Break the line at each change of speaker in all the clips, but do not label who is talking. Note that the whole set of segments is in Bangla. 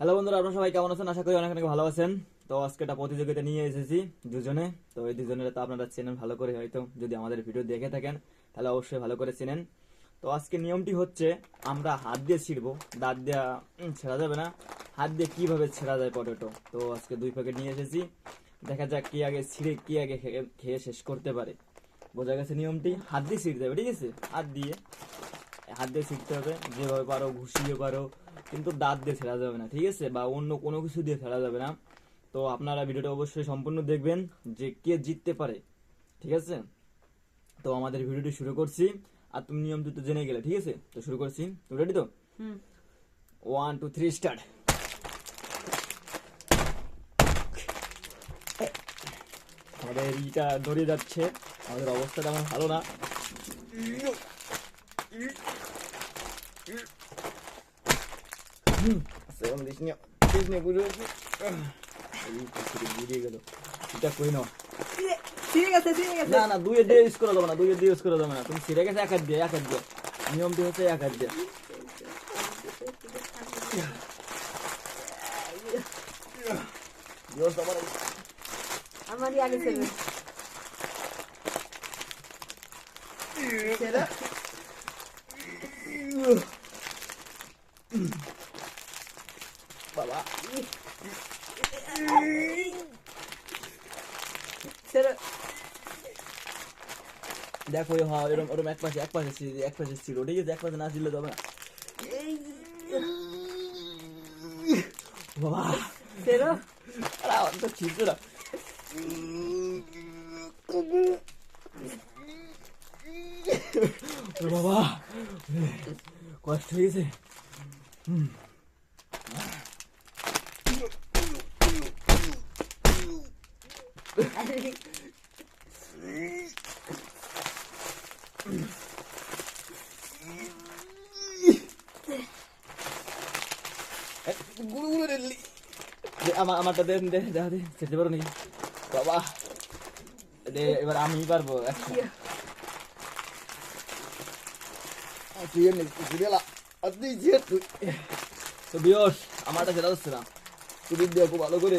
হ্যালো বন্ধুরা, আপনারা সবাই কেমন আছেন? আশা করি অনেক অনেক ভালো আছেন। তো আজকে একটা প্রতিযোগিতা নিয়ে এসেছি দুজনে। তো এই দুজনের তো আপনারা চেনেন ভালো করে হয়তো, যদি আমাদের ভিডিও দেখে থাকেন, তাহলে অবশ্যই ভালো করে চেনেন। তো আজকে নিয়মটি হচ্ছে, আমরা হাত দিয়ে ছিঁড়বো। দাঁত দেওয়া ছেঁড়া যাবে না। হাত দিয়ে কীভাবে ছেঁড়া যায় পটেটো? তো আজকে দুই প্যাকেট নিয়ে এসেছি। দেখা যাক কি আগে ছিঁড়ে, কি আগে খেয়ে- শেষ করতে পারে। বোঝা গেছে নিয়মটি? হাত দিয়ে ছিঁড়তে হবে ঠিক আছে? হাত দিয়ে। হাত দিয়ে শিখতে হবে। যেভাবে পারো, ঘুষিয়ে পারো। কিন্তু দাঁত দিয়ে ছেড়া যাবে না ঠিক আছে? বা অন্য কোনো কিছু দিয়ে ছেড়া যাবে না। তো আপনারা ভিডিওটা অবশ্যই সম্পূর্ণ দেখবেন যে কে জিততে পারে ঠিক আছে? তো আমাদের ভিডিওটি শুরু করছি। আর তুমি নিয়ম তো জেনে গেলে ঠিক আছে? তো শুরু করছি। তুমি রেডি তো?
হুম।
ওয়ান টু থ্রি স্টার্ট আমাদের ইটা দৌড়ে যাচ্ছে। আমাদের অবস্থাটা আমার ভালো না। সেরকম দিস নি দিস নি বুঝে বুঝিয়ে গেল এটা কই নাও
ঠিক আছে ঠিক আছে
না না দুইয়ে দিয়ে ইউজ করে দেবো না দুইয়ে দিয়ে ইউজ করে দেবো না তুমি ছিঁড়ে গেছে এক হাত দিয়ে এক হাত দিয়ে নিয়মটি হচ্ছে এক হাত দিয়ে Dios, আমার
আমারই আগে ছেলে ছেলে
বাবা।
ছেলে
দেখো হয় এরকম ওরকম এক পাশে এক পাশে ছিল এক পাশে ছিল। ঠিক আছে এক পাশে না ছিল তবে না। বাবা।
ছেলে
আরে আমার তো না। বাবা কষ্ট হয়ে গেছে গুলো গুলো রেলি আমার আমারটা দেন খেতে পারো নাকি? বাবা। দে এবার আমি পারব তুই এমনি তুই এলা তুই যে তুই তো বিয়স আমারটা সেটা হচ্ছে না। তুমি দেখো ভালো করে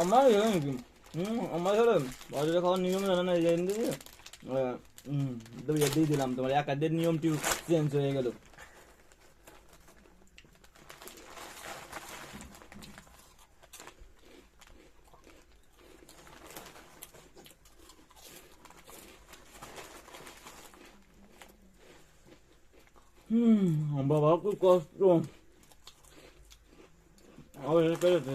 আমার আমার ধরো বাজারে খাওয়ার নিয়ম জানা না এই যে দিয়ে দিলাম তোমার, এক হাতের নিয়মটি চেঞ্জ হয়ে গেল। হুম, বাবা খুব কষ্ট। অবশেষে পেরেছে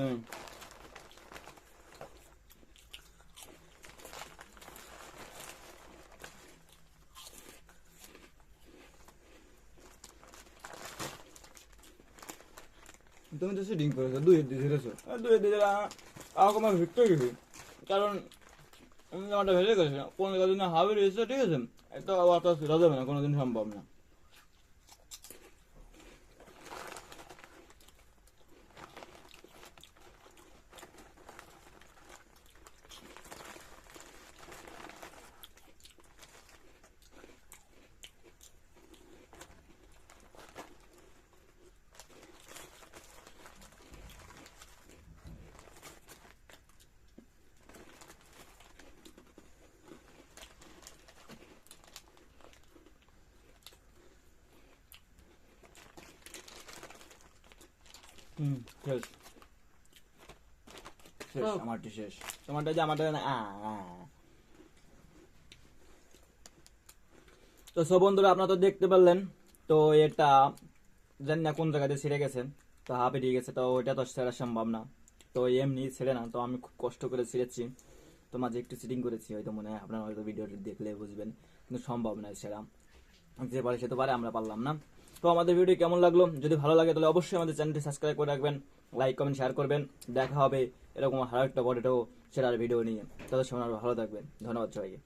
তুমি তো সেটিং করেছ দুই দিয়ে ছেড়েছো। দুই দিয়ে আমাকে আমার ভিক্টর গেছি কারণ আমি জামাটা ভেজে গেছে কোনো দিন হাবে রয়েছে ঠিক আছে? এটা অত ছেড়া যাবে না কোনোদিন সম্ভব না। হুম শেষ। শেষ
হোক।
শেষ। তোমারটা যে আমারটা না আ, আ। তো সব বন্ধুরা আপনারা তো দেখতে পারলেন তো এটা জানি না কোন জায়গাতে ছিঁড়ে গেছে তো হাফ এড়িয়ে গেছে তো ওইটা তো ছেড়া সম্ভব না। তো এমনি ছেড়ে না তো আমি খুব কষ্ট করে ছিঁড়েছি। তো মাঝে একটু সিটিং করেছি হয়তো মনে হয় আপনারা হয়তো ভিডিওটি দেখলে বুঝবেন কিন্তু সম্ভব নয় সেরা যে পারে সে তো পারে আমরা পারলাম না। তো আমাদের ভিডিও কেমন লাগল? যদি ভালো লাগে, তাহলে অবশ্যই আমাদের চ্যানেলটি সাবস্ক্রাইব করে রাখবেন লাইক কমেন্ট শেয়ার করবেন। দেখা হবে এরকম আরও একটা পটেটো সেটার ভিডিও নিয়ে। তাদের সময় ভালো থাকবেন। ধন্যবাদ সবাইকে।